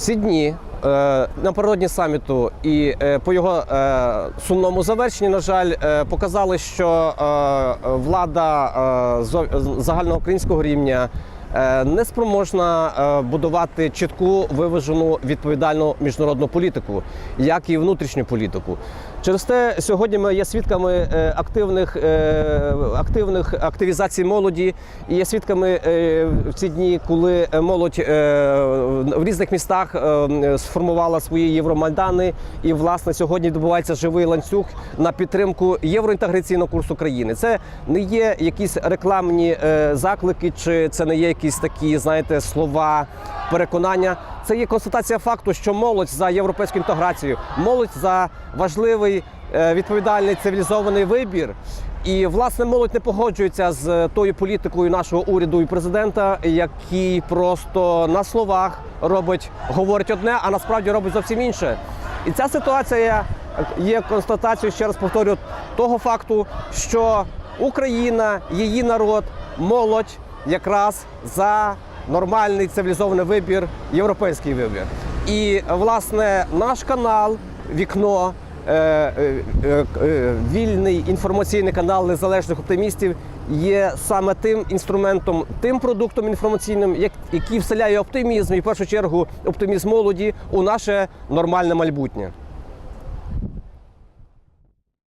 ці дні е, напередодні саміту і е, по його е, сумному завершенні, на жаль, показали, що влада загальноукраїнського рівня. Не спроможна будувати чітку виважену відповідальну міжнародну політику, як і внутрішню політику. Через те сьогодні ми є свідками е, активних, е, активних активізацій молоді і є свідками е, в ці дні, коли молодь в різних містах сформувала свої євромайдани. І власне сьогодні відбувається живий ланцюг на підтримку євроінтеграційного курсу країни. Це не є якісь рекламні заклики, чи це не є якісь такі, знаєте, слова переконання. Це є констатація факту, що молодь за європейську інтеграцію, молодь за важливий е, відповідальний цивілізований вибір. І власне молодь не погоджується з тою політикою нашого уряду і президента, який просто на словах робить, говорить одне, а насправді робить зовсім інше. І ця ситуація є констатацією, ще раз повторю, того факту, що Україна, її народ, молодь якраз за нормальний цивілізований вибір, європейський вибір. І власне наш канал, вікно. е, е, е, Вільний інформаційний канал незалежних оптимістів є саме тим інструментом, тим продуктом інформаційним, як- який вселяє оптимізм і в першу чергу оптимізм молоді у наше нормальне майбутнє.